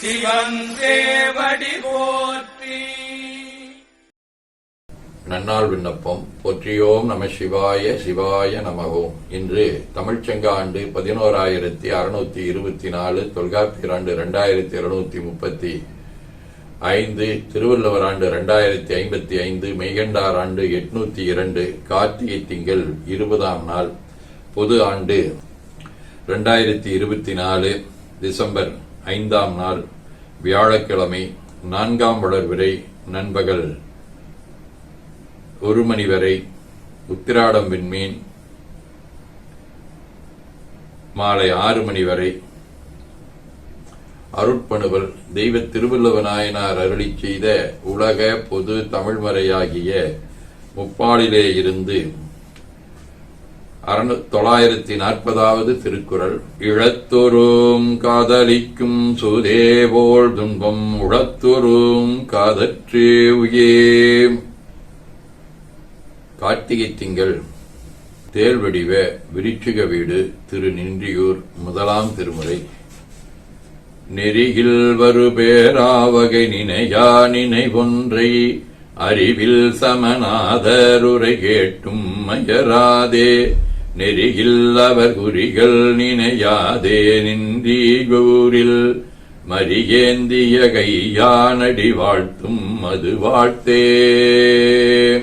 சிவன் போற்றி. நன்னாள் விண்ணப்பம். போற்றியோம் நம சிவாய சிவாய நமகோம் இன்று தமிழ்ச்சங்க ஆண்டு பதினோராயிரத்தி அறுநூத்தி இருபத்தி நாலு தொல்காப்பியர் ஆண்டு இரண்டாயிரத்தி இருநூத்தி முப்பத்தி ஐந்து திருவள்ளுவர் ஆண்டு இரண்டாயிரத்தி ஐம்பத்தி ஐந்து மெய்கண்டார் ஆண்டு எட்நூத்தி இரண்டு கார்த்திகை திங்கள் இருபதாம் நாள் பொது ஆண்டு இரண்டாயிரத்தி இருபத்தி நாலு டிசம்பர் ஐந்தாம் நாள் வியாழக்கிழமை நான்காம் வளர்விரை நண்பகல் ஒரு மணி வரை உத்திராடம் விண்மீன் மாலை ஆறு மணி வரை அருட்பணுவல் தெய்வ திருவள்ளுவ நாயனார் செய்த உலக பொது தமிழ்மறையாகிய முப்பாலிலே இருந்து அறுநூ தொள்ளாயிரத்தி நாற்பதாவது திருக்குறள். இழத்தொரும் காதலிக்கும் சூதேபோல் துன்பம் உழத்தொரும் காதற்றே உயே. கார்த்திகை திங்கள். தேர்வடிவ விருட்சிக வீடு திரு நின்றியூர் முதலாம் திருமுறை. நெறியில் வரு பேராவகை நினையா நினைவொன்றை அறிவில் சமநாதருரை கேட்டும் மயராதே. நெறியில்லவர் குறிகள் நினையாதே நின்றி கூரில் மரியேந்திய கையானடி வாழ்த்தும் அது வாழ்த்தே.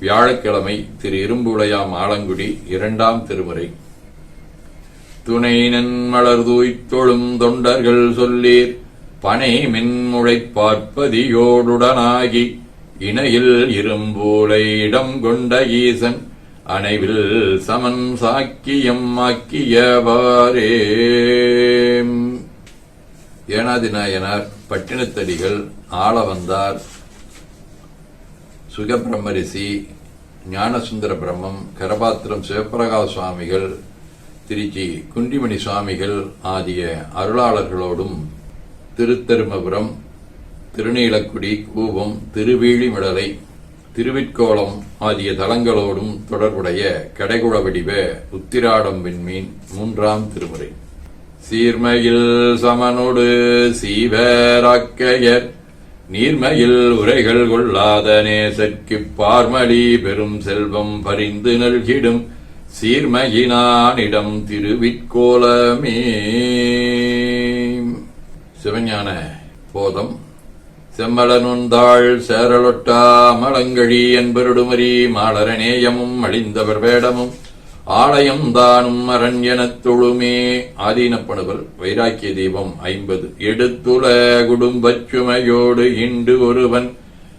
வியாழக்கிழமை திரு இரும்புடையாம் ஆலங்குடி இரண்டாம் திருமுறை. துணை நன்மலர் தூய்த்தொழும் தொண்டர்கள் சொல்லீர். பனை மின்முழைப்பார்ப்பதியோடுடனாகி இணையில் இரும்பூலை இடம் கொண்ட ஈசன் அணைவில் சமன் சாக்கியம் ஆக்கியவாரே ஏனாதி நாயனார் பட்டினத்தடிகள் ஆள வந்தார். சுகபிரம்மரிசி ஞானசுந்தர பிரம்மம் கரபாத்திரம் சிவபிரகாஷ் சுவாமிகள் திருச்சி குண்டிமணி சுவாமிகள் ஆகிய அருளாளர்களோடும் திருத்தருமபுரம் திருநீலக்குடி கூவம் திருவீழிமிடலை திருவிற்கோளம் ஆகிய தலங்களோடும் தொடர்புடைய கடைகுள வடிவ உத்திராடம் விண்மீன் மூன்றாம் திருமுறை. சீர்மையில் சமனோடு சீவராக்கையர் நீர்மையில் உரைகள் கொள்ளாத நேசற்குப் பார்மலி பெரும் செல்வம் பரிந்து நல்கிடும் சீர்மையினானிடம் திருவிற்கோலமே சிவஞான போதம். செம்மலனுந்தாள் சேரலொட்டா மலங்கழி என்பருடுமரி மாலரநேயமும் அழிந்தவர் வேடமும் ஆலயம் தானும் அரண்யனத் தொழுமே. ஆதீனப்பணுவல் வைராக்கிய தீபம் ஐம்பது. எடுத்துல குடும்பச் சுமையோடு இண்டு ஒருவன்.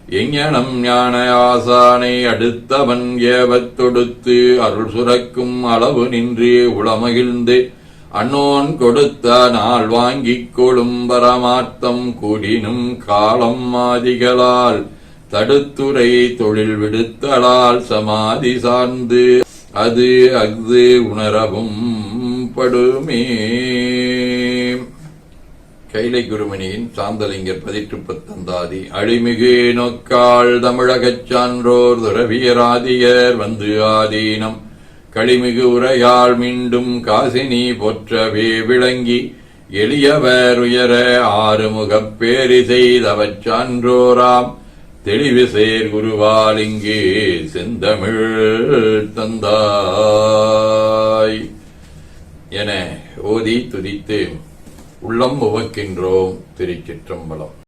எஞ்ஞனம் ஞான ஆசானை அடுத்தவன் ஏவத் தொடுத்து அருள் சுரக்கும் அளவு நின்று உளமகிழ்ந்து அண்ணோன் கொடுத்த நாள் வாங்கிக் கொளும் பரமார்த்தம் கூடினும் காலம் மாதிகளால் தடுத்துரை தொழில் விடுத்தலால் சமாதி சார்ந்து அது அஃது உணரவும் படுமே. கைலை குருமணியின் சாந்தலிங்கர் பதிற்று பத்தந்தாதி அழிமிகு நோக்காள் தமிழகச் சான்றோர் துறவியராதியர் வந்து ஆதீனம். களிமிகு உரையால் மீண்டும் காசினி போற்றவே விளங்கி எளியவர் உயர ஆறுமுகப் பேரி செய்தவச் சான்றோராம் தெளிவு சேர் குருவால் இங்கே செந்தமிழ் தந்தாய். என ஓதி துதித்து உள்ளம் உவக்கின்றோம் திருச்சிற்றம்பலம்.